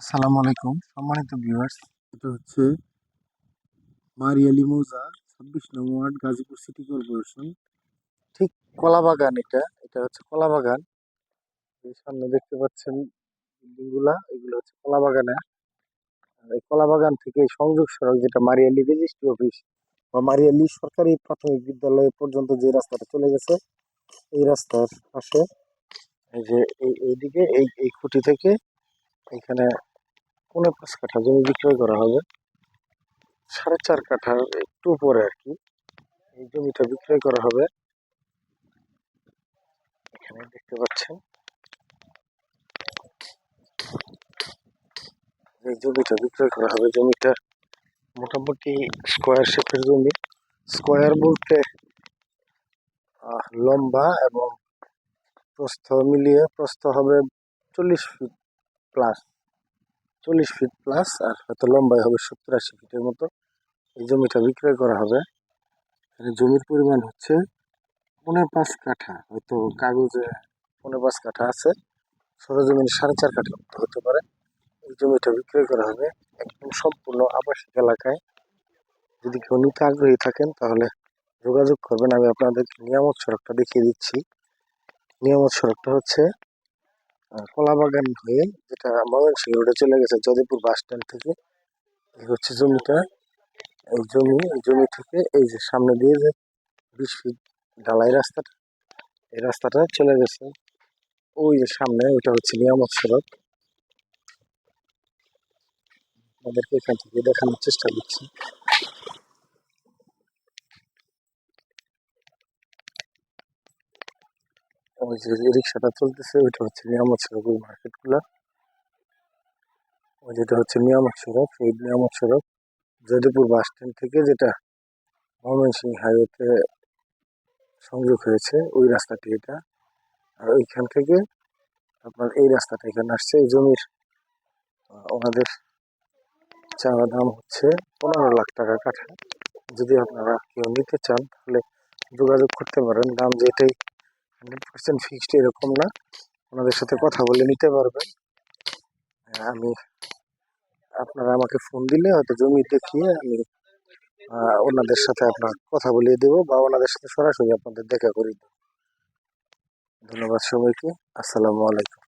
আসসালামু আলাইকুম। সম্মানিত ভিউয়ার্স এটা হচ্ছে মারিয়ালি মৌজা ছাব্বিশ নং ওয়ার্ড গাজীপুর সিটি কর্পোরেশন। ঠিক কলা বাগান এটা এটা হচ্ছে কলা বাগান সামনে দেখতে পাচ্ছেন বিল্ডিংগুলা এগুলো হচ্ছে কলা বাগানে আর এই কলা বাগান থেকে সংযোগ সড়ক যেটা মারিয়ালি রেজিস্ট্রি অফিস বা মারিয়ালি সরকারি প্রাথমিক বিদ্যালয় পর্যন্ত যে রাস্তাটা চলে গেছে এই রাস্তার পাশে এই যে এই এইদিকে এই এই খুঁটি থেকে এখানে পৌনে পাঁচ কাঠা জমি বিক্রয় করা হবে। সাড়ে চার কাঠার একটু উপরে আর কি এই জমিটা বিক্রয় করা হবে। এখানে দেখতে পাচ্ছেন। এই জমিটা বিক্রয় করা হবে। জমিটা মোটামুটি স্কোয়ার শেপের জমি। স্কোয়ার বলতে লম্বা এবং প্রস্থ মিলিয়ে প্রস্থ হবে চল্লিশ ফিট। প্লাস চল্লিশ ফিট প্লাস আর হয়তো লম্বাই হবে সত্তর আশি ফিটের মতো। এই জমিটা বিক্রয় করা হবে। জমির পরিমাণ হচ্ছে পৌনে পাঁচ কাঠা। হয়তো কাগজে পৌনে পাঁচ কাঠা আছে। সরজমিন সাড়ে চার কাঠা হতে পারে। এই জমিটা বিক্রয় করা হবে একদম সম্পূর্ণ আবাসিক এলাকায়। যদি কেউ নিতে আগ্রহী থাকেন তাহলে যোগাযোগ করবেন। আমি আপনাদের নিয়ামত সড়কটা দেখিয়ে দিচ্ছি। নিয়ামত সড়কটা হচ্ছে আহ, কলাবাগান হয়ে যেটা ময়মনসিংহ রোডে চলে গেছে যদিপুর বাস স্ট্যান্ড থেকে। এই হচ্ছে জমিটা। এই জমি জমি থেকে এই যে সামনে দিয়ে যে বিশ ফিট ঢালাই রাস্তাটা এই রাস্তাটা চলে গেছে। ওই যে সামনে ওইটা হচ্ছে নিয়ামত সড়ক। আমাদেরকে এখান থেকে দেখানোর চেষ্টা করছি। ওই যে রিক্সাটা চলতেছে, ওইটা হচ্ছে নিয়ামত সড়ক, ওই মার্কেটগুলো। ওই যেটা হচ্ছে নিয়ামত সড়ক, এই নিয়ামত সড়ক যদিপুর বাস স্ট্যান্ড থেকে যেটা ময়মনসিংহ হাইওয়েতে সংযোগ হয়েছে, ওই রাস্তাটি এটা। আর ওইখান থেকে আপনার এই রাস্তাটা এখানে আসছে, এই জমির ওনাদের চাওয়া দাম হচ্ছে পনেরো লাখ টাকা কাঠা। যদি আপনারা কেউ নিতে চান, তাহলে যোগাযোগ করতে পারেন। দাম যেটাই হান্ড্রেড পার্সেন্ট ফিক্সড এরকম না। ওনাদের সাথে কথা বলে নিতে পারবেন। আমি, আপনারা আমাকে ফোন দিলে হয়তো জমি দেখিয়ে আমি ওনাদের সাথে আপনার কথা বলিয়ে দেবো বা ওনাদের সাথে সরাসরি আপনাদের দেখা করে দেবো। ধন্যবাদ সবাইকে। আসসালামু আলাইকুম।